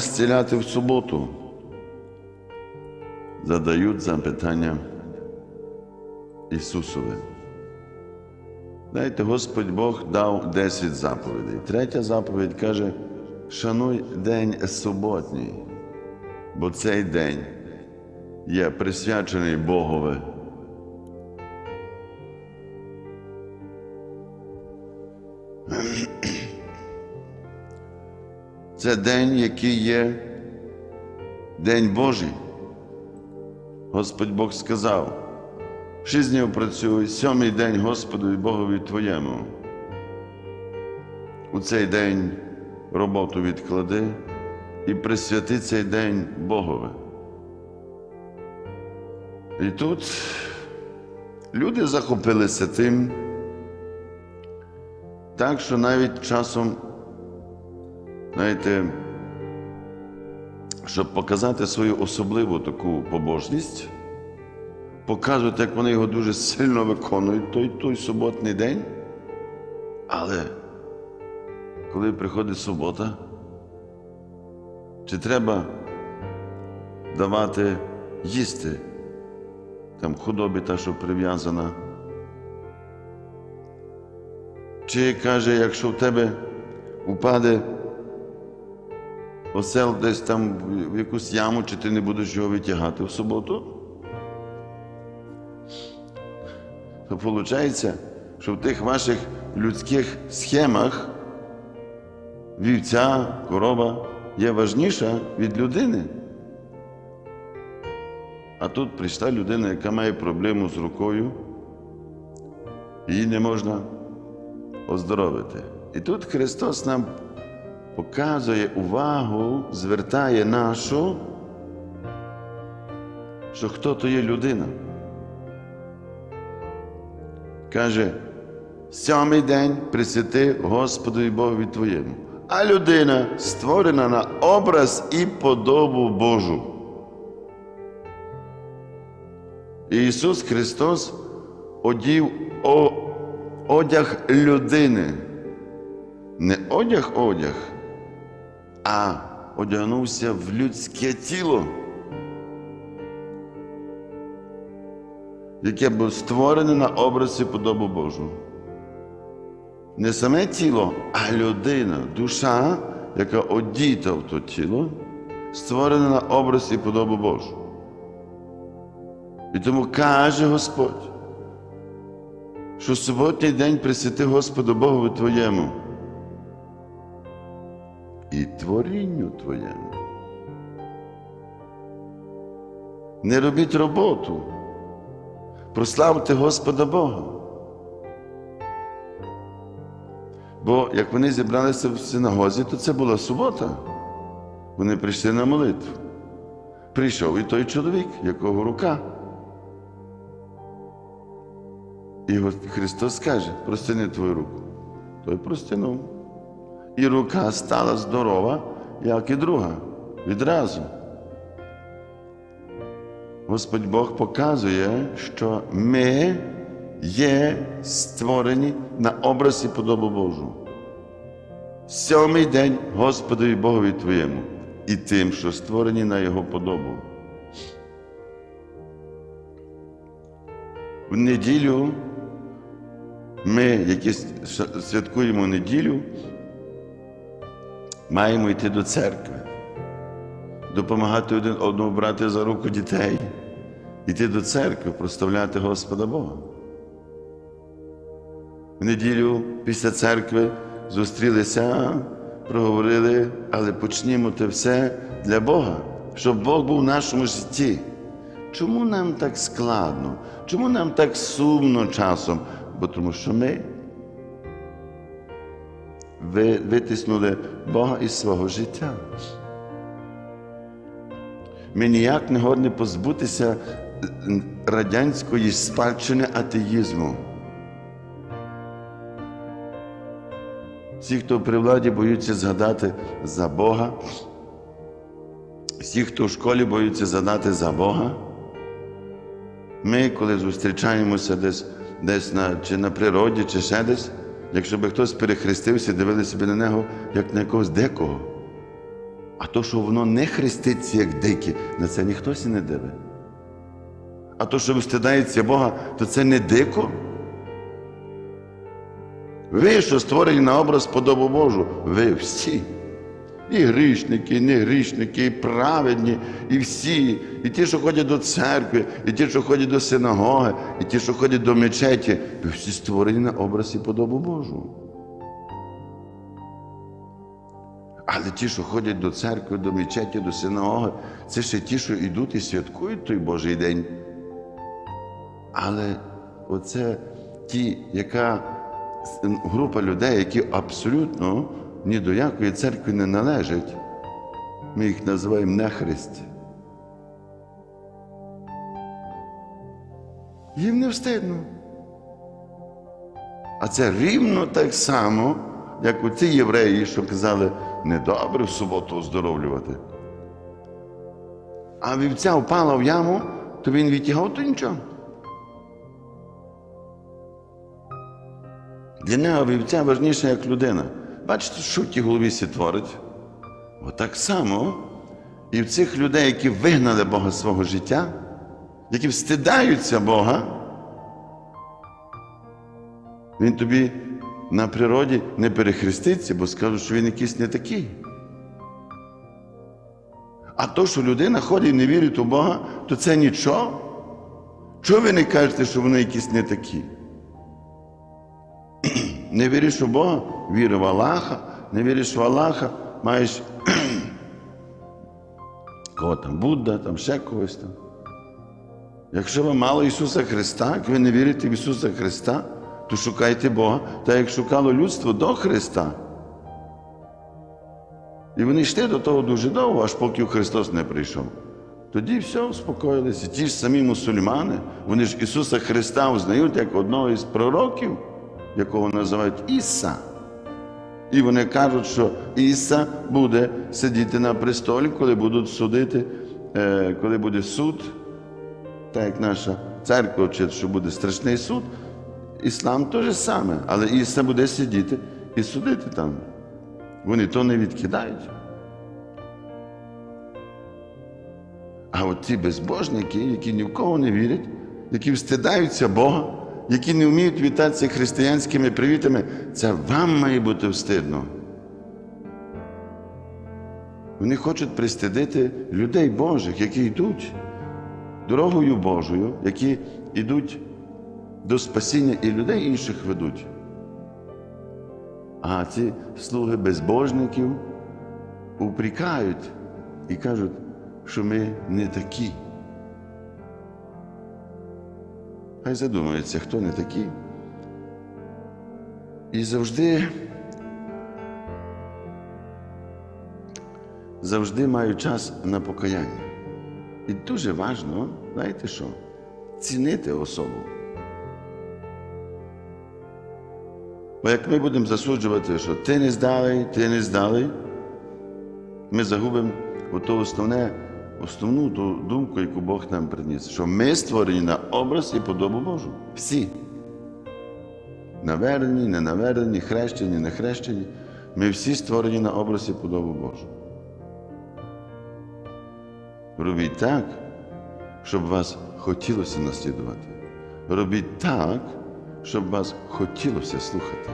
зціляти в суботу? Задають запитання Ісусові. Знаєте, Господь Бог дав 10 заповідей. Третя заповідь каже: шануй день суботній, бо цей день є присвячений Богові. Це день, який є День Божий. Господь Бог сказав, шість днів працюй, сьомий день Господу і Богові твоєму. У цей день роботу відклади і присвяти цей день Богові. І тут люди захопилися тим, так що навіть часом, знаєте, щоб показати свою особливу таку побожність, показують, як вони його дуже сильно виконують той, той суботний день. Але коли приходить субота, чи треба давати їсти там худобі та, що прив'язана? Чи каже, якщо в тебе упаде осел десь там в якусь яму, чи ти не будеш його витягати в суботу? То виходить, що в тих ваших людських схемах вівця, корова є важніша від людини. А тут прийшла людина, яка має проблему з рукою, її не можна оздоровити. І тут Христос нам показує увагу, звертає нашу, що хто то є людина. Каже, сьомий день присвяти Господу і Богові Твоєму. А людина створена на образ і подобу Божу. Ісус Христос одів одяг людини. Не одяг одяг, а одягнувся в людське тіло, яке було створене на образ і подобу Божу. Не саме тіло, а людина, душа, яка одіта в то тіло, створена на образ і подобу Божу. І тому каже Господь, що суботній день присвяти Господу Богові Твоєму і творінню Твоєму. Не робіть роботу, прославте Господа Бога. Бо як вони зібралися в синагозі, то це була субота. Вони прийшли на молитву. Прийшов і той чоловік, якого рука. І Христос каже, простини твою руку. Той простинув. І рука стала здорова, як і друга, відразу. Господь Бог показує, що ми є створені на образ і подобу Божу. Сьомий день Господові Богові Твоєму і тим, що створені на Його подобу. В неділю ми, які святкуємо неділю, маємо йти до церкви, допомагати один одному брати за руку дітей, йти до церкви, проставляти Господа Бога. В неділю після церкви зустрілися, проговорили, але почнімо те все для Бога, щоб Бог був в нашому житті. Чому нам так складно? Чому нам так сумно часом? Бо тому що ми ви витиснули Бога із свого життя. Ми ніяк не годні позбутися радянської спадщини атеїзму. Всі, хто при владі боються згадати за Бога, всі, хто в школі боються згадати за Бога, ми, коли зустрічаємося десь десь на, чи на природі, чи ще десь, якщо би хтось перехрестився, дивилися б на нього, як на якогось дикого. А то, що воно не хреститься, як дике, на це ніхто і не дивить. А то, що встидається Бога, то це не дико. Ви, що створені на образ подобу Божу, ви всі. І грішники, і не грішники, і праведні, і всі, і ті, що ходять до церкви, і ті, що ходять до синагоги, і ті, що ходять до мечеті, ви всі створені на образ і подобу Божу. Але ті, що ходять до церкви, до мечеті, до синагоги, це ще ті, що йдуть і святкують той Божий день. Але оце ті, яка група людей, які абсолютно ні до якої церкви не належать, ми їх називаємо нехристі. Їм не встидно. А це рівно так само, як у ці євреї, що казали, недобре в суботу оздоровлювати. А вівця впала в яму, то він відтягав, то нічого. Для нього вівця важніша, як людина. Бачите, що в тій голові сі творить? Отак само і в цих людей, які вигнали Бога з свого життя, які встидаються Бога, він тобі на природі не перехреститься, бо скажуть, що він якийсь не такий. А то, що людина ходить і не вірить у Бога, то це нічого. Чого ви не кажете, що вони якісь не такі? Не віриш у Бога, віри в Аллаха, не віриш в Аллаха, маєш кого там Будда, там ще когось там. Якщо ви мало Ісуса Христа, як ви не вірите в Ісуса Христа, то шукайте Бога, так як шукало людство до Христа. І вони йшли до того дуже довго, аж поки Христос не прийшов. Тоді все успокоїлися. Ті ж самі мусульмани, вони ж Ісуса Христа узнають як одного із пророків, якого називають Іса. І вони кажуть, що Іса буде сидіти на престолі, коли будуть судити, е, коли буде суд, так як наша церква вчить, що буде страшний суд. Іслам теж саме, але Іса буде сидіти і судити там. Вони то не відкидають. А от ті безбожники, які ні в кого не вірять, які встидаються Бога, які не вміють вітатися християнськими привітами, це вам має бути встидно. Вони хочуть пристидити людей Божих, які йдуть дорогою Божою, які йдуть до спасіння і людей інших ведуть. А ці слуги безбожників упрікають і кажуть, що ми не такі. Хай задумається, хто не такі. І завжди, завжди маю час на покаяння. І дуже важливо, знаєте що? Цінити особу. Бо як ми будемо засуджувати, що ти не здалий, ти не здалий, ми загубимо ото основне, основну ту думку, яку Бог нам приніс, що ми створені на образ і подобу Божу. Всі. Навернені, ненавернені, хрещені, не хрещені. Ми всі створені на образ і подобу Божу. Робіть так, щоб вас хотілося наслідувати. Робіть так, щоб вас хотілося слухати.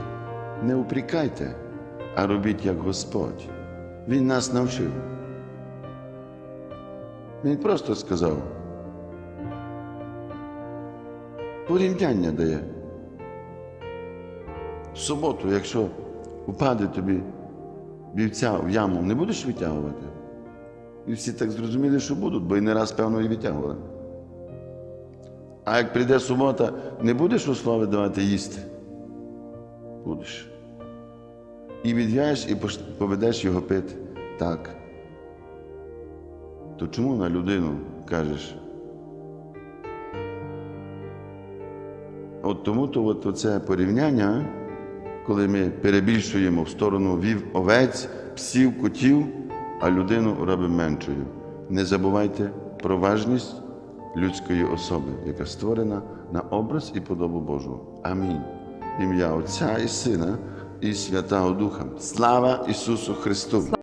Не упрікайте, а робіть як Господь. Він нас навчив. Він просто сказав. Порівняння дає. В суботу, якщо упаде тобі вівця в яму, не будеш витягувати? І всі так зрозуміли, що будуть, бо і не раз, певно, і витягували. А як прийде субота, не будеш у слави давати їсти? Будеш. І відв'яєш і поведеш його пити. Так. То чому на людину кажеш? От тому то от оце порівняння, коли ми перебільшуємо в сторону вів овець, псів, котів, а людину робимо меншою. Не забувайте про важність людської особи, яка створена на образ і подобу Божу. Амінь. Ім'я Отця і Сина і Святого Духа. Слава Ісусу Христу!